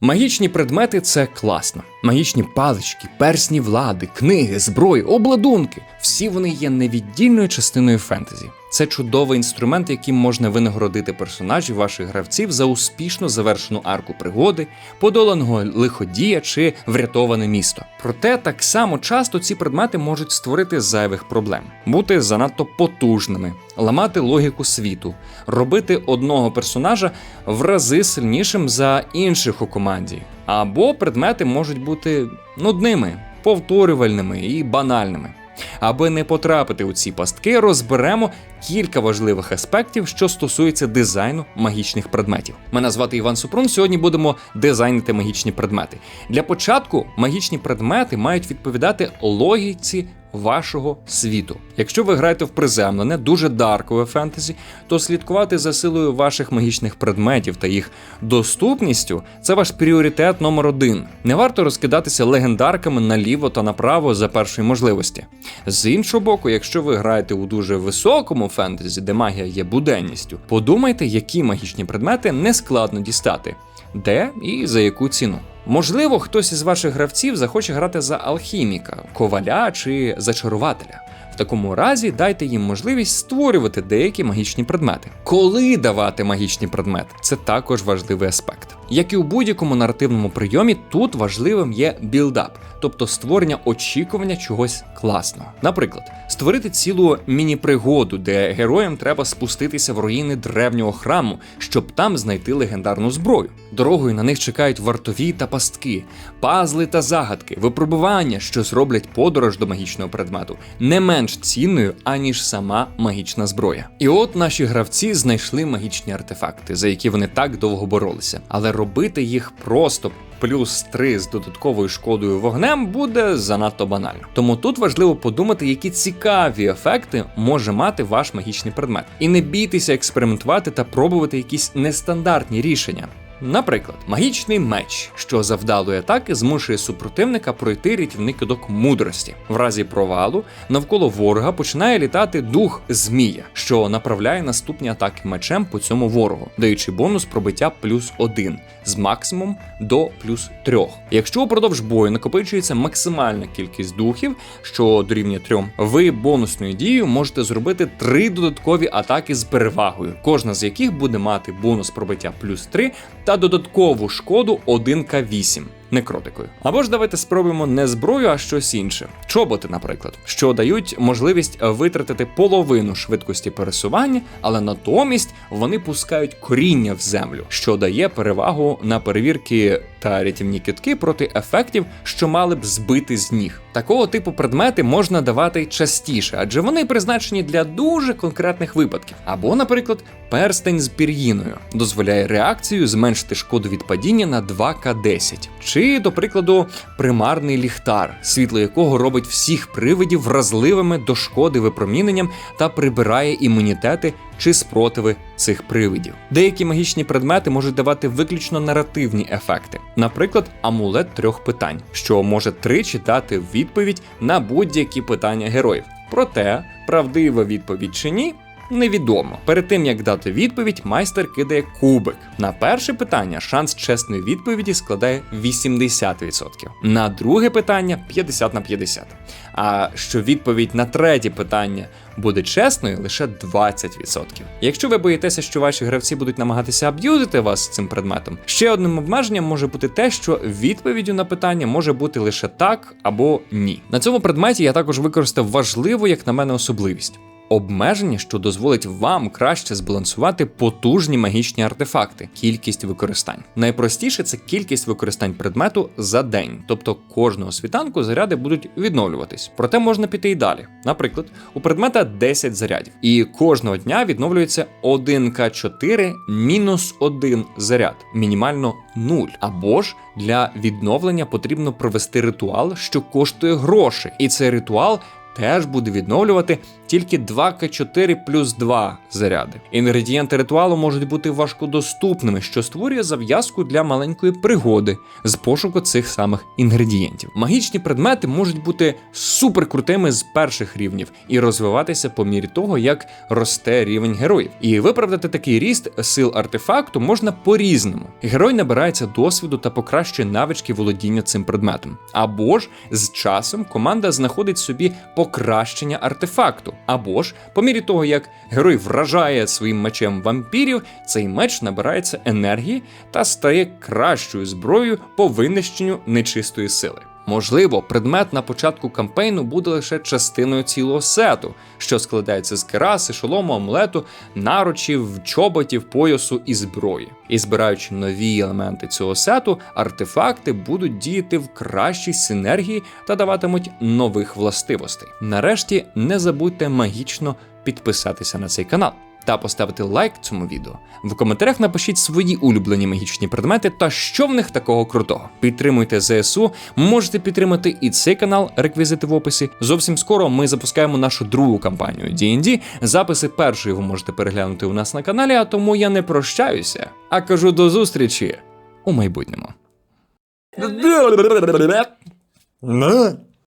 Магічні предмети це класно. Магічні палички, персні влади, книги, зброї, обладунки всі вони є невіддільною частиною фентезі. Це чудовий інструмент, яким можна винагородити персонажів ваших гравців за успішно завершену арку пригоди, подоланого лиходія чи врятоване місто. Проте так само часто ці предмети можуть створити зайвих проблем, бути занадто потужними, ламати логіку світу, робити одного персонажа в рази сильнішим за інших у команді. Або предмети можуть бути нудними, повторювальними і банальними. Аби не потрапити у ці пастки, розберемо кілька важливих аспектів, що стосуються дизайну магічних предметів. Мене звати Іван Супрун. Сьогодні будемо дизайнити магічні предмети. Для початку магічні предмети мають відповідати логіці вашого світу. Якщо ви граєте в приземлене, дуже даркове фентезі, то слідкувати за силою ваших магічних предметів та їх доступністю це ваш пріоритет номер один. Не варто розкидатися легендарками наліво та направо за першої можливості. З іншого боку, якщо ви граєте у дуже високому фентезі, де магія є буденністю, подумайте, які магічні предмети не складно дістати, де і за яку ціну. Можливо, хтось із ваших гравців захоче грати за алхіміка, коваля чи зачарувателя. В такому разі дайте їм можливість створювати деякі магічні предмети. Коли давати магічні предмети, це також важливий аспект. Як і у будь-якому наративному прийомі, тут важливим є білдап, тобто створення очікування чогось класного. Наприклад, створити цілу міні-пригоду, де героям треба спуститися в руїни древнього храму, щоб там знайти легендарну зброю. Дорогою на них чекають вартові та пастки, пазли та загадки, випробування, що зроблять подорож до магічного предмету, не менш цінною, аніж сама магічна зброя. І от наші гравці знайшли магічні артефакти, за які вони так довго боролися. Але робити їх просто плюс 3 з додатковою шкодою вогнем буде занадто банально. Тому тут важливо подумати, які цікаві ефекти може мати ваш магічний предмет. І не бійтеся експериментувати та пробувати якісь нестандартні рішення. Наприклад, магічний меч, що завдалої атаки змушує супротивника пройти рятівний кидок мудрості. В разі провалу навколо ворога починає літати дух змія, що направляє наступні атаки мечем по цьому ворогу, даючи бонус пробиття плюс 1 з максимум до плюс 3. Якщо упродовж бою накопичується максимальна кількість духів, що дорівнює 3, ви бонусною дією можете зробити три додаткові атаки з перевагою, кожна з яких буде мати бонус пробиття плюс 3 та додаткову шкоду 1К8 некротикою. Або ж давайте спробуємо не зброю, а щось інше. Чоботи, наприклад, що дають можливість витратити половину швидкості пересування, але натомість вони пускають коріння в землю, що дає перевагу на перевірки та рятівні китки проти ефектів, що мали б збити з ніг. Такого типу предмети можна давати частіше, адже вони призначені для дуже конкретних випадків. Або, наприклад, перстень з пір'їною дозволяє реакцію зменшити шкоду від падіння на 2К10. Чи, до прикладу, примарний ліхтар, світло якого робить всіх привидів вразливими до шкоди випроміненням та прибирає імунітети чи спротиви цих привидів. Деякі магічні предмети можуть давати виключно наративні ефекти, наприклад, амулет трьох питань, що може тричі дати відповідь на будь-які питання героїв. Проте, правдива відповідь чи ні. Невідомо. Перед тим як дати відповідь, майстер кидає кубик. На перше питання шанс чесної відповіді складає 80%. На друге питання 50 на 50. А що відповідь на третє питання буде чесною, лише 20%. Якщо ви боїтеся, що ваші гравці будуть намагатися аб'юзити вас цим предметом, ще одним обмеженням може бути те, що відповіддю на питання може бути лише так або ні. На цьому предметі я також використав важливу, як на мене, особливість. Обмеження, що дозволить вам краще збалансувати потужні магічні артефакти, кількість використань. Найпростіше це кількість використань предмету за день, тобто кожного світанку заряди будуть відновлюватись. Проте можна піти і далі. Наприклад, у предмета 10 зарядів, і кожного дня відновлюється 1К4 мінус 1 заряд, мінімально 0. Або ж для відновлення потрібно провести ритуал, що коштує гроші, і цей ритуал теж буде відновлювати тільки 2К4 плюс 2 заряди. Інгредієнти ритуалу можуть бути важкодоступними, що створює зав'язку для маленької пригоди з пошуку цих самих інгредієнтів. Магічні предмети можуть бути суперкрутими з перших рівнів і розвиватися по мірі того, як росте рівень героїв. І виправдати такий ріст сил артефакту можна по-різному. Герой набирається досвіду та покращує навички володіння цим предметом. Або ж з часом команда знаходить собі покращення артефакту. Або ж, по мірі того, як герой вражає своїм мечем вампірів, цей меч набирається енергії та стає кращою зброєю по винищенню нечистої сили. Можливо, предмет на початку кампейну буде лише частиною цілого сету, що складається з кераси, шолому, омлету, наручів, чоботів, поясу і зброї. І збираючи нові елементи цього сету, артефакти будуть діяти в кращій синергії та даватимуть нових властивостей. Нарешті не забудьте магічно підписатися на цей канал. Та поставити лайк цьому відео. В коментарях напишіть свої улюблені магічні предмети та що в них такого крутого. Підтримуйте ЗСУ, можете підтримати і цей канал, реквізити в описі. Зовсім скоро ми запускаємо нашу другу кампанію D&D. Записи першої ви можете переглянути у нас на каналі, а тому я не прощаюся, а кажу до зустрічі у майбутньому.